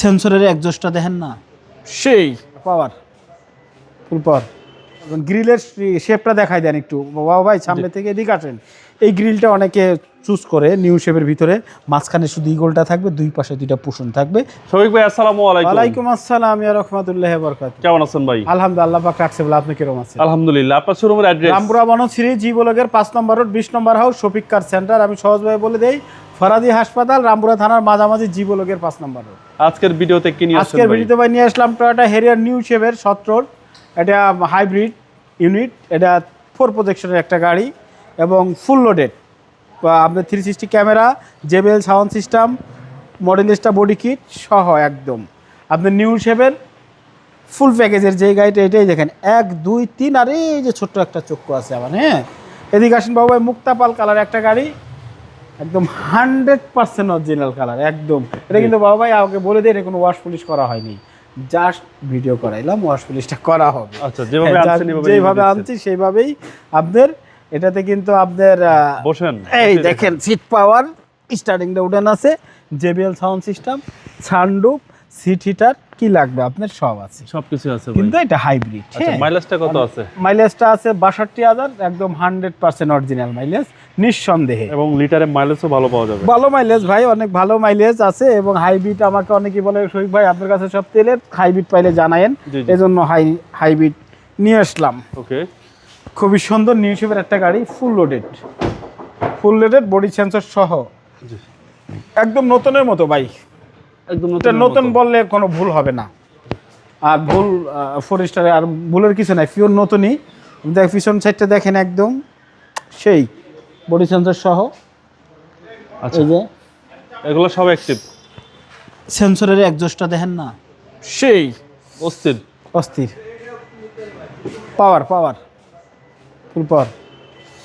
সেন্সরের একজোসটা দেখেন না? সেই। পাওয়ার ফুল পাওয়ার গ্রিলের শেপটা দেখাই দেন একটু। বাবা ভাই সামনে থেকে এদিকে আসেন। এই গ্রিলটা অনেকে চুজ করে নিউ শেপের ভিতরে। মাঝখানে শুধু ইগলটা থাকবে দুই পাশে দুইটা পোষণ থাকবে। শফিক ভাই আসসালামু আলাইকুম। ওয়ালাইকুম আসসালাম ইয়া রহমাতুল্লাহ বরকাত কেমন আছেন ভাই? আলহামদুলিল্লাহ পাক রাখছে বলে আপনি কীরকম আছেন? আলহামদুলিল্লাহ আপনার শোরুমের অ্যাড্রেস রামপুরা বনশ্রী জি বলগের পাঁচ নম্বর রোড বিশ নম্বর হাউস শফিক কার সেন্টার আমি সহজ সহজভাবে বলে দেই ফরাদি হাসপাতাল রামপুরা থানার মাঝামাঝি জি বলগের পাঁচ নম্বর রোড। আজকের ভিডিওতে কি নিয়ে আজকের ভিডিওতে ভাই নিয়ে আসলাম টয়োটা হেরিয়ার নিউ শেভের সত্তর এটা হাইব্রিড ইউনিট এটা ফোর প্রজেকশনের একটা গাড়ি এবং ফুল লোডেড আপনার three sixty camera JBL sound system model Modellista body kit সহ একদম। আপনার নিউ শেভের ফুল প্যাকেজের যে গাড়িটা এটাই দেখেন এক দুই তিন আর এই যে ছোট্ট একটা চক্ষু আছে আমার হ্যাঁ? এদিকে আসেন বাবু ভাই মুক্তাপাল কালার একটা গাড়ি একদম হান্ড্রেড পার্সেন্ট অরিজিনাল কালার একদম। এটা কিন্তু বাবা ভাই আমাকে বলে দিয়ে এটা কোনো ওয়াশ পলিশ করা হয়নি। জাস্ট ভিডিও করাইলাম ওয়াশ পলিশটা করা হবে। আচ্ছা যেভাবে হ্যাঁ, আনছেন যেভাবে আনছি সেইভাবেই আপনাদের এটাতে কিন্তু আপনার বসেন। এই দেখেন সিট পাওয়ার স্টার্টিংটা উডেন আছে JBL sound system sunroof seat heater কি লাগবে? আপনার সব আছে। সবকিছু আছে কিন্তু এটা হাইব্রিড আচ্ছা মাইলেজটা কত আছে? মাইলেজটা আছে বাষট্টি হাজার একদম হান্ড্রেড পার্সেন্ট অরিজিনাল মাইলেজ নিঃসন্দেহে। এবং লিটারে মাইলেজও ভালো পাওয়া যাবে। ভালো মাইলেজ ভাই অনেক ভালো মাইলেজ আছে এবং হাইব্রিড আমাকে অনেকেই বলে শহীদ ভাই আপনার কাছে সব তেলের হাইব্রিড পাইলে জানায়েন। এজন্য হাই হাইব্রিড নিয়ে আসলাম। ওকে খুবই সুন্দর নিউ শেপের একটা গাড়ি full loaded full loaded body sensor সহ। একদম নতুনের মতো ভাই। একদম নতুন বললে কোনো ভুল হবে না। আর ভুল ফোর স্টারে আর ভুলের কিছু নাই পিওর নতুনই। দেখ পিছন সাইডটা দেখেন একদম। সেই বডি সেন্সর সহ। আচ্ছা। যে। এগুলো সব অ্যাক্টিভ সেন্সরের একজোসটা দেখেন না। সেই অস্থির। অস্থির। পাওয়ার পাওয়ার ফুল পাওয়ার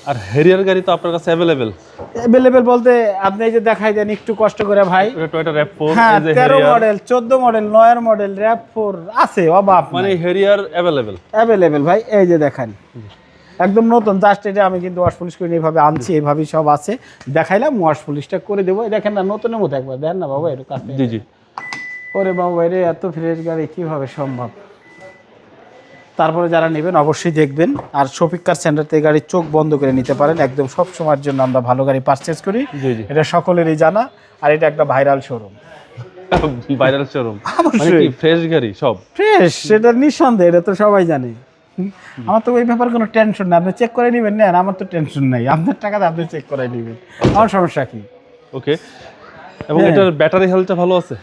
আর হেরিয়ার গাড়ি তো আপনার কাছে অ্যাভেলেবেল অ্যাভেলেবেল বলতে আপনি এই যে দেখাই দেন একটু কষ্ট করে ভাই। টয়োটা র্যাপ ফোর হ্যাঁ এই যে তেরো মডেল চোদ্দ মডেল নয়ের মডেল র্যাপ ফোর আছে অভাব মানে হেরিয়ার অ্যাভেলেবেল অ্যাভেলেবেল ভাই এই যে দেখেন। একদম নতুন জাস্ট এটা আমি কিন্তু ওয়াশ পলিশ করে এইভাবে আনছি এইভাবেই সব আছে। দেখাইলাম ওয়াশ পলিশটা করে দেবো। দেখেন না নতুনের মতো একবার দেন না বাবা কাছে জি জি। ওরে বাবা রে এত ফ্রেশ গাড়ি কীভাবে সম্ভব? তারপরে যারা নেবেন অবশ্যই দেখবেন। আর শফিক কার সেন্টার থেকে গাড়ি চোখ বন্ধ করে নিতে পারেন। একদম সব সময়ের জন্য আমরা ভালো গাড়ি পারচেজ করি। এটা সকলেরই জানা। আর এটা একটা ভাইরাল শোরুম ভাইরাল শোরুম অবশ্যই। ফ্রেশ গাড়ি সব? ফ্রেশ সেটা নিঃসন্দেহ এটা তো সবাই জানে। আমার তো ওই ব্যাপারে কোনো টেনশন নেই। আপনি চেক করে নেবেন না আমার তো টেনশন নাই। আপনার টাকাতে আপনি চেক করে নেবেন। আমার সমস্যা কি? ওকে এবং হ্যাঁ। এটার ব্যাটারি হেলথটা ভালো আছে?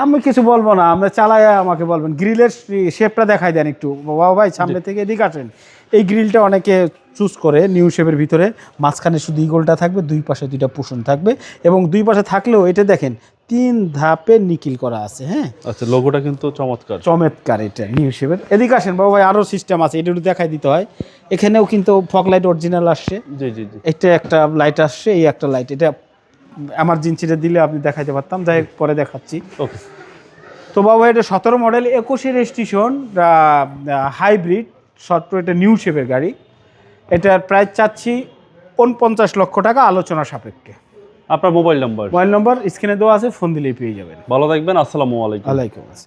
আমি কিছু বলব না আমরা চালাই আমাকে বলবেন। গ্রিলের শেপটা দেখাই দেন একটু। বাবা ভাই সামনে থেকে এদিকে আসেন। এই গ্রিলটা অনেকে চুজ করে নিউ শেপের ভিতরে। মাঝখানে শুধু ইগলটা থাকবে দুই পাশে দুইটা পুষণ থাকবে এবং দুই পাশে থাকলেও এটা দেখেন তিন ধাপে নিকিল করা আছে হ্যাঁ? আচ্ছা লোগোটা কিন্তু চমৎকার। চমৎকার এটা নিউ শেপের এদিকে আসেন বাবা ভাই আরও সিস্টেম আছে এটা একটু দেখাই দিতে হয়। এখানেও কিন্তু ফক লাইট অরিজিনাল আসছে। জি জি জি। এটা একটা লাইট আসছে এই একটা লাইট এটা এমার্জেন্সিটা দিলে আপনি দেখাইতে পারতাম যাই পরে দেখাচ্ছি। ওকে তো বাবু এটা সতেরো মডেল একুশে রেজিস্ট্রেশন হাইব্রিড সতেরো এটা নিউ শেপের গাড়ি। এটার প্রায় চাচ্ছি উনপঞ্চাশ লক্ষ টাকা আলোচনা সাপেক্ষে। আপনার মোবাইল নম্বর মোবাইল নম্বর স্ক্রিনে দেওয়া আছে ফোন দিলেই পেয়ে যাবেন। ভালো থাকবেন আসসালামু আলাইকুম। আলাইকুম আসসালাম।